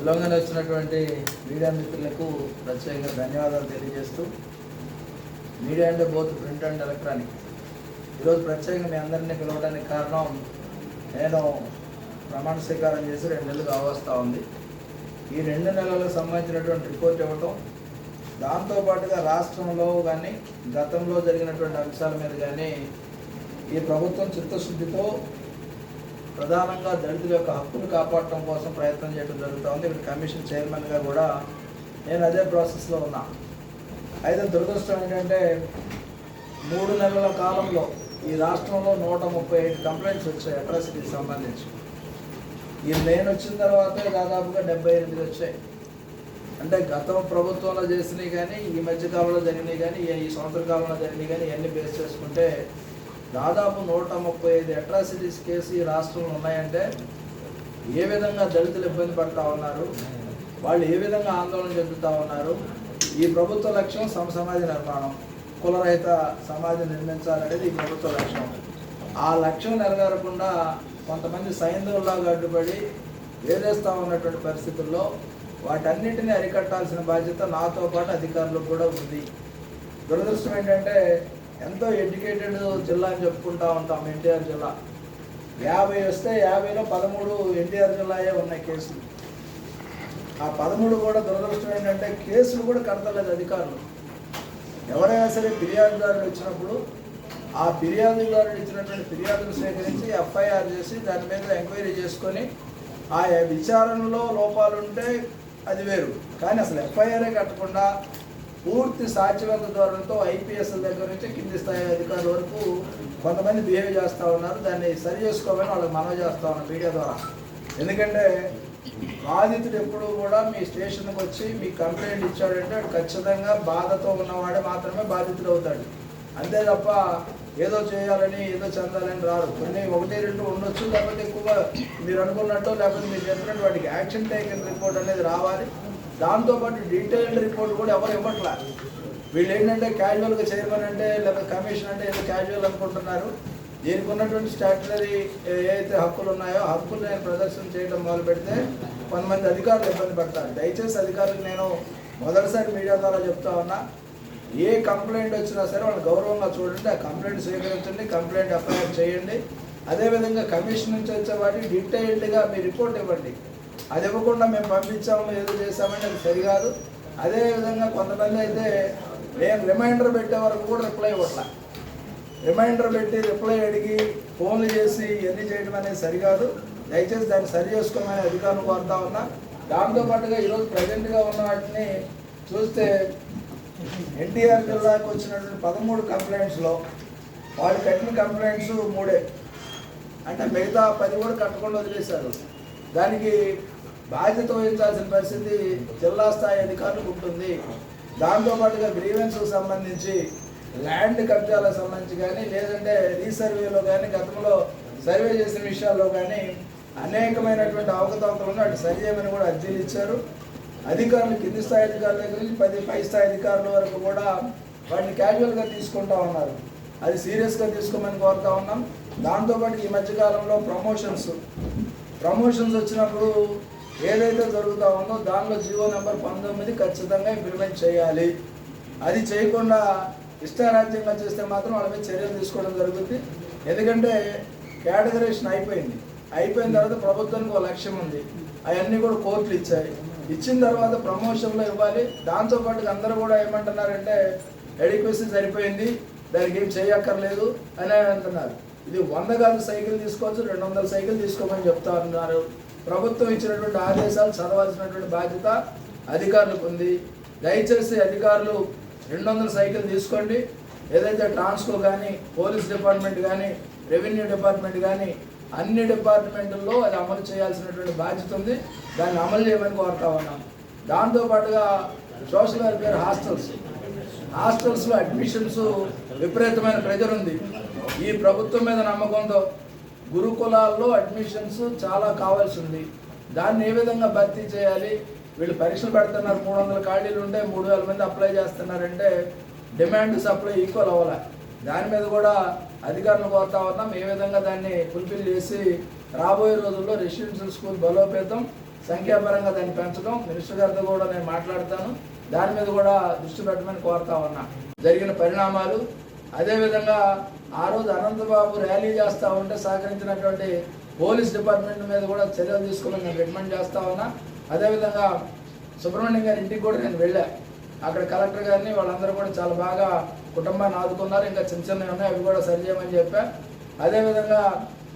తెలంగాణ వచ్చినటువంటి మీడియా మిత్రులకు ప్రత్యేకంగా ధన్యవాదాలు తెలియజేస్తూ మీడియా అంటే బోత్ ప్రింట్ అండ్ ఎలక్ట్రానిక్. ఈరోజు ప్రత్యేకంగా మీ అందరినీ పిలవడానికి కారణం నేను ప్రమాణ స్వీకారం చేసి రెండు నెలలు కావస్తూ ఉంది. ఈ రెండు నెలలకు సంబంధించినటువంటి రిపోర్ట్ ఇవ్వటం దాంతోపాటుగా రాష్ట్రంలో కానీ గతంలో జరిగినటువంటి అంశాల మీద కానీ ఈ ప్రభుత్వం చిత్తశుద్ధితో ప్రధానంగా దళితుల యొక్క హక్కును కాపాడటం కోసం ప్రయత్నం చేయడం జరుగుతూ ఉంది ఇక్కడ కమిషన్ చైర్మన్గా కూడా నేను అదే ప్రాసెస్లో ఉన్నా. అయితే దురదృష్టం ఏంటంటే మూడు నెలల కాలంలో ఈ రాష్ట్రంలో నూట ముప్పై ఐదు కంప్లైంట్స్ వచ్చాయి అట్రాసిటీకి సంబంధించి. ఈ నేను వచ్చిన తర్వాత దాదాపుగా డెబ్బై ఎనిమిది వచ్చాయి. అంటే గతం ప్రభుత్వంలో చేసినవి కానీ ఈ మధ్య కాలంలో జరిగినవి కానీ ఈ సంవత్సర కాలంలో జరిగినవి కానీ ఇవన్నీ బేస్ చేసుకుంటే దాదాపు నూట ముప్పై ఐదు అట్రాసిటీస్ కేసు ఈ రాష్ట్రంలో ఉన్నాయంటే ఏ విధంగా దళితులు ఇబ్బంది పడతా ఉన్నారు? వాళ్ళు ఏ విధంగా ఆందోళన చెందుతూ ఉన్నారు? ఈ ప్రభుత్వ లక్ష్యం సమ సమాజ నిర్మాణం కులరహిత సమాజం నిర్మించాలనేది ఈ ప్రభుత్వ లక్ష్యం. ఆ లక్ష్యం నెరవేరకుండా కొంతమంది సైంధవుల్లాగా అడ్డుపడి వేరేస్తూ ఉన్నటువంటి పరిస్థితుల్లో వాటన్నిటిని అరికట్టాల్సిన బాధ్యత నాతో పాటు అధికారులకు కూడా ఉంది. దురదృష్టం ఏంటంటే ఎంతో ఎడ్యుకేటెడ్ జిల్లా అని చెప్పుకుంటా ఉంటాం ఎన్టీఆర్ జిల్లా. యాభై వస్తే యాభైలో పదమూడు ఎన్టీఆర్ జిల్లాయే ఉన్నాయి కేసులు. ఆ పదమూడు కూడా దురదృష్టం ఏంటంటే కేసులు కూడా కడతలేదు అధికారులు. ఎవరైనా సరే ఫిర్యాదుదారులు వచ్చినప్పుడు ఆ ఫిర్యాదుదారులు ఇచ్చినటువంటి ఫిర్యాదులు సేకరించి ఎఫ్ఐఆర్ చేసి దాని మీద ఎంక్వైరీ చేసుకొని ఆ విచారణలో లోపాలుంటే అది వేరు. కానీ అసలు ఎఫ్ఐఆర్ఏ కట్టకుండా పూర్తి సాధ్యవంత ధోరణితో ఐపీఎస్ దగ్గర నుంచి కింది స్థాయి అధికారుల వరకు కొంతమంది బిహేవ్ చేస్తూ ఉన్నారు. దాన్ని సరి చేసుకోమని వాళ్ళకి మనవి చేస్తా ఉన్నాం మీడియా ద్వారా. ఎందుకంటే బాధితుడు ఎప్పుడు కూడా మీ స్టేషన్కి వచ్చి మీ కంప్లైంట్ ఇచ్చాడంటే వాడు ఖచ్చితంగా బాధతో ఉన్నవాడే మాత్రమే బాధితుడు అవుతాడు. అంతే తప్ప ఏదో చేయాలని ఏదో చెందాలని రారు. కొన్ని ఒకటి రెండు ఉండొచ్చు లేకపోతే ఎక్కువగా మీరు అనుకున్నట్టు లేకపోతే మీరు చెప్పినట్టు వాటికి యాక్షన్ టేకింగ్ రిపోర్ట్ అనేది రావాలి. దాంతోపాటు డీటెయిల్డ్ రిపోర్ట్ కూడా ఎవరు ఇవ్వట్లేదు వీళ్ళు ఏంటంటే క్యాజువల్గా చైర్మన్ అంటే లేకపోతే కమిషన్ అంటే ఏదో క్యాజువల్ అనుకుంటున్నారు. దీనికి ఉన్నటువంటి స్టాట్యులరీ ఏదైతే హక్కులు ఉన్నాయో హక్కులు నేను ప్రదర్శన చేయడం మొదలు పెడితే కొంతమంది అధికారులు ఇబ్బంది పడతారు. దయచేసి అధికారులకు నేను మొదటిసారి మీడియా ద్వారా చెప్తా ఉన్నా ఏ కంప్లైంట్ వచ్చినా సరే వాళ్ళు గౌరవంగా చూడండి ఆ కంప్లైంట్ స్వీకరించండి కంప్లైంట్ ఎఫ్ఐఆర్ చేయండి. అదేవిధంగా కమిషన్ నుంచి వచ్చే వాటికి డీటెయిల్డ్గా మీ రిపోర్ట్ ఇవ్వండి. అది ఇవ్వకుండా మేము పంపించాము ఏదో చేసామంటే అది సరికాదు. అదేవిధంగా కొంతమంది అయితే నేను రిమైండర్ పెట్టే వరకు కూడా రిప్లై ఇవ్వట్లా. రిమైండర్ పెట్టి రిప్లై అడిగి ఫోన్లు చేసి ఇవన్నీ చేయడం అనేది సరికాదు. దయచేసి దాన్ని సరి చేసుకోమని అధికారులు కోరుతా ఉన్నా. దాంతోపాటుగా ఈరోజు ప్రజెంట్గా ఉన్న వాటిని చూస్తే ఎన్టీఆర్ జిల్లాకు వచ్చినటువంటి పదమూడు కంప్లైంట్స్లో వాళ్ళు కట్టిన కంప్లైంట్స్ మూడే. అంటే మిగతా పది కూడా కట్టకుండా వదిలేశారు. దానికి బాధ్యత వహించాల్సిన పరిస్థితి జిల్లా స్థాయి అధికారులకు ఉంటుంది. దాంతోపాటుగా గ్రీవెన్స్కు సంబంధించి ల్యాండ్ కబ్జాలకు సంబంధించి కానీ లేదంటే రీసర్వేలో కానీ గతంలో సర్వే చేసిన విషయాల్లో కానీ అనేకమైనటువంటి అవకతవకలను అటు సరి చేయమని కూడా అర్జీలు ఇచ్చారు. అధికారులు కింది స్థాయి అధికారుల దగ్గర నుంచి పది పై స్థాయి అధికారుల వరకు కూడా వాటిని క్యాజువల్గా తీసుకుంటా ఉన్నారు. అది సీరియస్గా తీసుకోమని కోరుతా ఉన్నాం. దాంతోపాటు ఈ మధ్యకాలంలో ప్రమోషన్స్ ప్రమోషన్స్ వచ్చినప్పుడు ఏదైతే జరుగుతూ ఉందో దానిలో జియో నెంబర్ పంతొమ్మిది ఖచ్చితంగా ఇంప్లిమెంట్ చేయాలి. అది చేయకుండా ఇష్టారాజ్యంగా చేస్తే మాత్రం వాళ్ళ మీద చర్యలు తీసుకోవడం జరుగుతుంది. ఎందుకంటే కేటగరేషన్ అయిపోయింది. అయిపోయిన తర్వాత ప్రభుత్వానికి ఒక లక్ష్యం ఉంది. అవన్నీ కూడా కోర్టులు ఇచ్చాయి. ఇచ్చిన తర్వాత ప్రమోషన్లో ఇవ్వాలి. దాంతోపాటు అందరూ కూడా ఏమంటున్నారంటే ఎడిక్వసీ సరిపోయింది. దానికి ఏం చేయక్కర్లేదు అని అంటున్నారు. ఇది వంద కాదు సైకిల్ తీసుకోవచ్చు రెండు వందల సైకిల్ తీసుకోమని చెప్తా ఉన్నారు. ప్రభుత్వం ఇచ్చినటువంటి ఆదేశాలు చదవాల్సినటువంటి బాధ్యత అధికారులకు ఉంది. దయచేసి అధికారులు రెండు వందల సైకిల్ తీసుకోండి. ఏదైతే ట్రాన్స్కో కానీ పోలీస్ డిపార్ట్మెంట్ కానీ రెవెన్యూ డిపార్ట్మెంట్ కానీ అన్ని డిపార్ట్మెంట్లలో అది అమలు చేయాల్సినటువంటి బాధ్యత ఉంది. దాన్ని అమలు చేయమని కోరుతా ఉన్నాం. దాంతోపాటుగా సోషల్ వెల్ఫేర్ హాస్టల్స్. హాస్టల్స్లో అడ్మిషన్స్ విపరీతమైన ప్రెజర్ ఉంది. ఈ ప్రభుత్వం మీద నమ్మకంతో గురుకులాల్లో అడ్మిషన్స్ చాలా కావాల్సి ఉంది దాన్ని ఏ విధంగా భర్తీ చేయాలి? వీళ్ళు పరీక్షలు పెడుతున్నారు మూడు వందల ఖాళీలు ఉంటే మూడు వేల మంది అప్లై చేస్తున్నారంటే డిమాండ్ సప్లై ఈక్వల్ అవ్వాలి. దాని మీద కూడా అధికారులు కోరుతా ఉన్నాం. ఏ విధంగా దాన్ని ఫుల్ఫిల్ చేసి రాబోయే రోజుల్లో రెసిడెన్షియల్ స్కూల్ బలోపేతం సంఖ్యాపరంగా దాన్ని పెంచడం మినిస్టర్ గారితో కూడా నేను మాట్లాడతాను. దాని మీద కూడా దృష్టి పెట్టమని కోరుతా ఉన్నా. జరిగిన పరిణామాలు అదేవిధంగా ఆ రోజు అనంతబాబు ర్యాలీ చేస్తూ ఉంటే సహకరించినటువంటి పోలీస్ డిపార్ట్మెంట్ మీద కూడా చర్యలు తీసుకోవాలని నేను రికమెండ్ చేస్తా ఉన్నా. అదేవిధంగా సుబ్రహ్మణ్యం గారి ఇంటికి కూడా నేను వెళ్ళా. అక్కడ కలెక్టర్ గారిని వాళ్ళందరూ కూడా చాలా బాగా కుటుంబాన్ని ఆదుకున్నారు. ఇంకా చిన్న చిన్నవి ఉన్నాయి అవి కూడా సరి చేయమని చెప్పా. అదేవిధంగా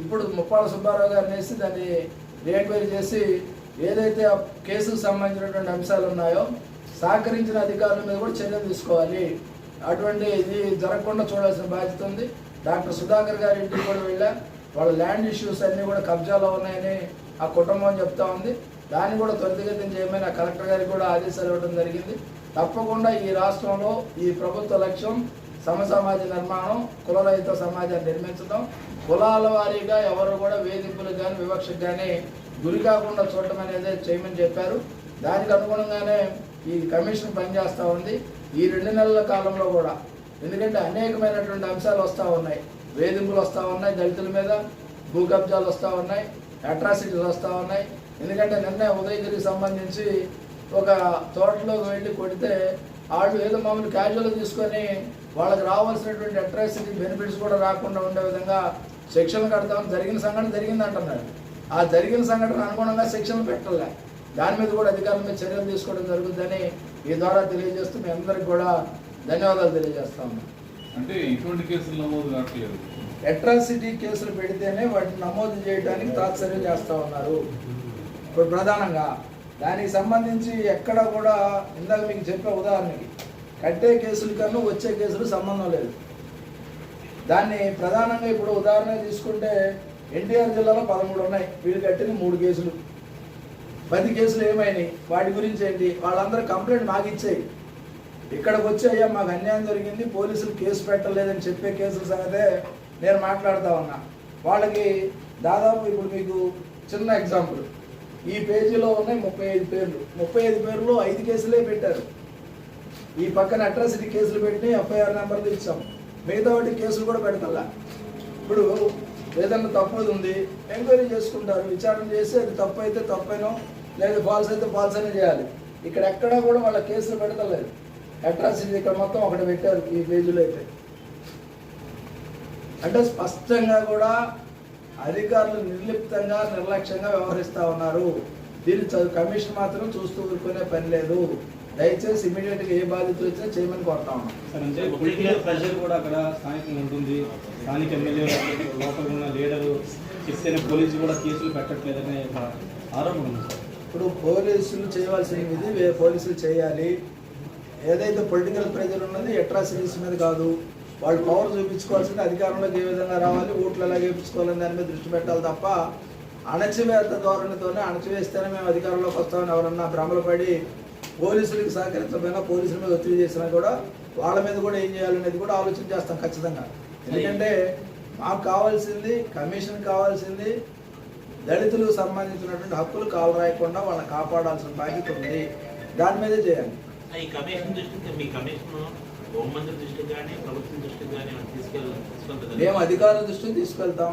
ఇప్పుడు ముప్పాల సుబ్బారావు గారిని వేసి దాన్ని రీఎంక్వైరీ చేసి ఏదైతే ఆ కేసుకు సంబంధించినటువంటి అంశాలు ఉన్నాయో సహకరించిన అధికారుల మీద కూడా చర్యలు తీసుకోవాలి. అటువంటి ఇది జరగకుండా చూడాల్సిన బాధ్యత ఉంది. డాక్టర్ సుధాకర్ గారి ఇంటికి కూడా వెళ్ళా. వాళ్ళ ల్యాండ్ ఇష్యూస్ అన్నీ కూడా కబ్జాలో ఉన్నాయని ఆ కుటుంబం చెప్తా ఉంది. దాన్ని కూడా త్వరితగతిని చేయమని ఆ కలెక్టర్ గారికి కూడా ఆదేశాలు ఇవ్వడం జరిగింది. తప్పకుండా ఈ రాష్ట్రంలో ఈ ప్రభుత్వ లక్ష్యం సమ సమాజ నిర్మాణం కులరహిత సమాజాన్ని నిర్మించడం కులాల వారీగా ఎవరు కూడా వేధింపులకు కానీ వివక్షకు కానీ గురి కాకుండా చూడటం అనేది చేయమని చెప్పారు. దానికి అనుగుణంగానే ఈ కమిషన్ పనిచేస్తూ ఉంది. ఈ రెండు నెలల కాలంలో కూడా. ఎందుకంటే అనేకమైనటువంటి అంశాలు వస్తూ ఉన్నాయి. వేధింపులు వస్తూ ఉన్నాయి దళితుల మీద భూ కబ్జాలు వస్తూ ఉన్నాయి అట్రాసిటీలు వస్తూ ఉన్నాయి. ఎందుకంటే నిన్న ఉదయగిరికి సంబంధించి ఒక తోటలోకి వెళ్ళి కొడితే వాళ్ళు ఏదో మామూలు క్యాజువల్ తీసుకొని వాళ్ళకి రావాల్సినటువంటి అట్రాసిటీ బెనిఫిట్స్ కూడా రాకుండా ఉండే విధంగా శిక్షలు కడతాం జరిగిన సంఘటన జరిగింది అంటున్నాడు ఆ జరిగిన సంఘటన అనుగుణంగా శిక్షలు పెట్టలే. దాని మీద కూడా అధికారుల మీద చర్యలు తీసుకోవడం జరుగుతుందని ఈ ద్వారా తెలియజేస్తూ మీ అందరికి కూడా ధన్యవాదాలు తెలియజేస్తా ఉన్నాం. అంటే ఇటువంటి కేసులు నమోదు కావట్లేదు. అట్రాసిటీ కేసులు పెడితేనే వాటిని నమోదు చేయడానికి తాత్సర్యం చేస్తూ ఉన్నారు. ఇప్పుడు ప్రధానంగా దానికి సంబంధించి ఎక్కడ కూడా ఇందాక మీకు చెప్పే ఉదాహరణకి కట్టే కేసులు కన్నా వచ్చే కేసులు సంబంధం లేదు. దాన్ని ప్రధానంగా ఇప్పుడు ఉదాహరణ తీసుకుంటే ఎన్టీఆర్ జిల్లాలో పదమూడు ఉన్నాయి. వీళ్ళు కట్టిన మూడు కేసులు. పది కేసులు ఏమైనాయి? వాటి గురించి ఏంటి? వాళ్ళందరూ కంప్లైంట్ మాకు ఇచ్చాయి. ఇక్కడికి వచ్చి అయ్యా మాకు అన్యాయం జరిగింది పోలీసులు కేసు పెట్టలేదని చెప్పే కేసుల సంగతే నేను మాట్లాడుతా ఉన్నా. వాళ్ళకి దాదాపు ఇప్పుడు మీకు చిన్న ఎగ్జాంపుల్ ఈ పేజీలో ఉన్నాయి ముప్పై ఐదు పేర్లు. ముప్పై ఐదు పేర్లు ఐదు కేసులే పెట్టారు. ఈ పక్కన అట్రాసిటీ కేసులు పెట్టి ఎఫ్ఐఆర్ నెంబర్లు ఇచ్చాం మిగతా వాటి కేసులు కూడా పెడతలా ఇప్పుడు ఏదన్నా తప్పు ఉంది ఎంక్వైరీ చేసుకుంటారు. విచారణ చేసి అది తప్పు అయితే తప్పైనా లేదు ఫాల్స్ అయితే ఫాల్స్ అనే చేయాలి. ఇక్కడ ఎక్కడా కూడా వాళ్ళ కేసులు పెడతలేదు. అట్రాసిటీ ఇక్కడ మొత్తం ఒకటి పెట్టారు ఈ పేజీలో అయితే. అంటే స్పష్టంగా కూడా అధికారులు నిర్లిప్తంగా నిర్లక్ష్యంగా వ్యవహరిస్తా ఉన్నారు. దీన్ని చదువు కమిషన్ మాత్రం చూస్తూ ఊరుకునే పని లేదు. దయచేసి ఇమీడియట్గా ఏ బాధితులు వచ్చినా చేయమని కోరుతా ఉన్నాం. ప్రెషర్ కూడా అక్కడ స్థానికంగా ఉంటుంది. స్థానిక ఎమ్మెల్యే లోపల ఉన్న లీడరు చెప్తేనే పోలీసులు కూడా కేసులు పెట్టట్లేదనే ఆరోపణ ఉంది సార్. ఇప్పుడు పోలీసులు చేయవలసినవి ఇది పోలీసులు చేయాలి. ఏదైతే పొలిటికల్ ప్రెజర్ ఉన్నది అట్రాసిటీస్ మీద కాదు. వాళ్ళు పవర్ చూపించుకోవాల్సింది అధికారంలోకి ఏ విధంగా రావాలి? ఓట్లు ఎలా గెలిపించుకోవాలని దాని మీద దృష్టి పెట్టాలి తప్ప అణచివేత ధోరణితోనే అణచివేస్తేనే మేము అధికారంలోకి వస్తామని ఎవరన్నా భ్రమలు పడి పోలీసులకు సహకరించకపోయినా పోలీసుల మీద ఒత్తిడి చేసినా కూడా వాళ్ళ మీద కూడా ఏం చేయాలనేది కూడా ఆలోచన చేస్తాం ఖచ్చితంగా. ఎందుకంటే మాకు కావాల్సింది కమిషన్ కావాల్సింది దళితులకు సంబంధించినటువంటి హక్కులు కాలు రాయకుండా వాళ్ళని కాపాడాల్సిన బాధ్యత ఉంది. దాని మీదే చేయాలి. ఈ కమిషన్ దృష్టికి మీ కమిషన్ హోంమంత్రి దృష్టికి కానీ ప్రభుత్వం దృష్టికి కానీ తీసుకెళ్ళి మేము అధికారుల దృష్టికి తీసుకెళ్తాం.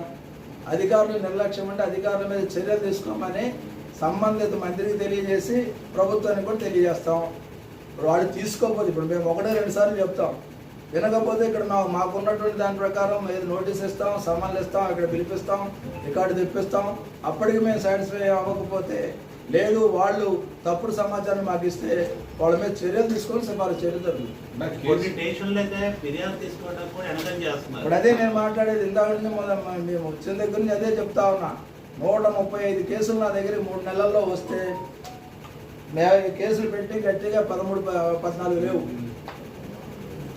అధికారులు నిర్లక్ష్యం అంటే అధికారుల మీద చర్యలు తీసుకోమని సంబంధిత మంత్రికి తెలియజేసి ప్రభుత్వానికి కూడా తెలియజేస్తాం. వాళ్ళు తీసుకోకపోతే ఇప్పుడు మేము ఒకటే రెండు సార్లు చెప్తాం. వినకపోతే ఇక్కడ మా మాకున్నటువంటి దాని ప్రకారం ఏది నోటీస్ ఇస్తాం సమ్మన్లు ఇస్తాం ఇక్కడ పిలిపిస్తాం రికార్డు తెప్పిస్తాం. అప్పటికి మేము సాటిస్ఫై అవ్వకపోతే లేదు వాళ్ళు తప్పుడు సమాచారం మాకు ఇస్తే వాళ్ళ మీద చర్యలు తీసుకొని వెనకం చేస్తున్నారు. ఇప్పుడు అదే నేను మాట్లాడేది ఇందాక మేము వచ్చిన దగ్గర నుంచి అదే చెప్తా ఉన్నా. నూట ముప్పై ఐదు కేసులు నా దగ్గర మూడు నెలల్లో వస్తే మే- కేసులు పెట్టి గట్టిగా పదమూడు ప- పద్నాలుగు లేవు.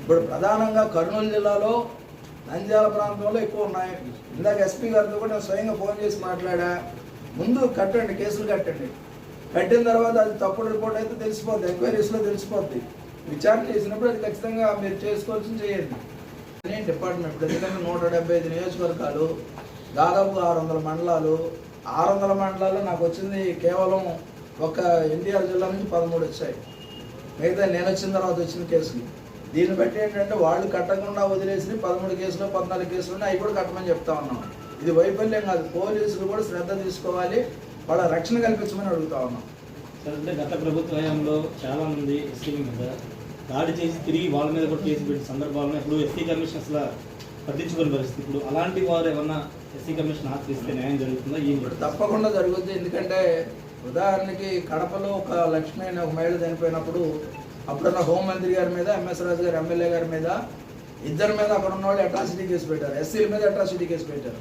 ఇప్పుడు ప్రధానంగా కర్నూలు జిల్లాలో నంద్యాల ప్రాంతంలో ఎక్కువ ఉన్నాయి. ఇందాక ఎస్పీ గారితో కూడా నేను స్వయంగా ఫోన్ చేసి మాట్లాడా. ముందు కట్టండి కేసులు కట్టండి. కట్టిన తర్వాత అది తప్పుడు రిపోర్ట్ అయితే తెలిసిపోద్ది ఎంక్వైరీస్లో తెలిసిపోద్ది. విచారణ చేసినప్పుడు అది ఖచ్చితంగా మీరు చేసుకోవాల్సింది చేయండి. నేను డిపార్ట్మెంట్ ఇప్పుడు ఎందుకంటే నూట డెబ్బై ఐదు నియోజకవర్గాలు దాదాపు ఆరు వందల మండలాలు. ఆరు వందల మండలాల్లో నాకు వచ్చింది కేవలం ఒక ఎన్టీఆర్ జిల్లా నుంచి పదమూడు వచ్చాయి. మిగతా నేను వచ్చిన తర్వాత వచ్చిన కేసులు. దీన్ని బట్టి ఏంటంటే వాళ్ళు కట్టకుండా వదిలేసి పదమూడు కేసులు పద్నాలుగు కేసులు అవి కూడా కట్టమని చెప్తా ఉన్నాం. ఇది వైఫల్యం కాదు. పోలీసులు కూడా శ్రద్ధ తీసుకోవాలి. వాళ్ళ రక్షణ కల్పించమని అడుగుతా ఉన్నాం. సార్ అంటే గత ప్రభుత్వ హయాంలో చాలా మంది ఎస్సీల మీద దాడి చేసి తిరిగి వాళ్ళ మీద కూడా కేసు పెట్టిన సందర్భాలను ఇప్పుడు ఎస్సీ కమిషన్ అసలు పట్టించుకునే పరిస్థితి. ఇప్పుడు అలాంటి వారు ఏమన్నా ఎస్సీ కమిషన్ ఆశ్రయిస్తే న్యాయం జరుగుతుందా? ఏం జరుగుతుంది? తప్పకుండా జరుగుద్ది. ఎందుకంటే ఉదాహరణకి కడపలో ఒక లక్ష్మి అనే ఒక మహిళ చనిపోయినప్పుడు అప్పుడున్న హోంమంత్రి గారి మీద ఎంఎస్ రాజు గారు ఎమ్మెల్యే గారి మీద ఇద్దరి మీద అక్కడ ఉన్న వాళ్ళు అట్రాసిటీ కేసు పెట్టారు. ఎస్సీల మీద అట్రాసిటీ కేసు పెట్టారు.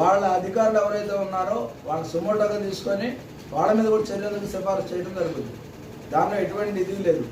వాళ్ళ అధికారులు ఎవరైతే ఉన్నారో వాళ్ళ సుమోటోగా తీసుకొని వాళ్ళ మీద కూడా చర్యలకు సిఫారసు చేయడం జరుగుతుంది. దానిలో ఎటువంటి ఇది లేదు.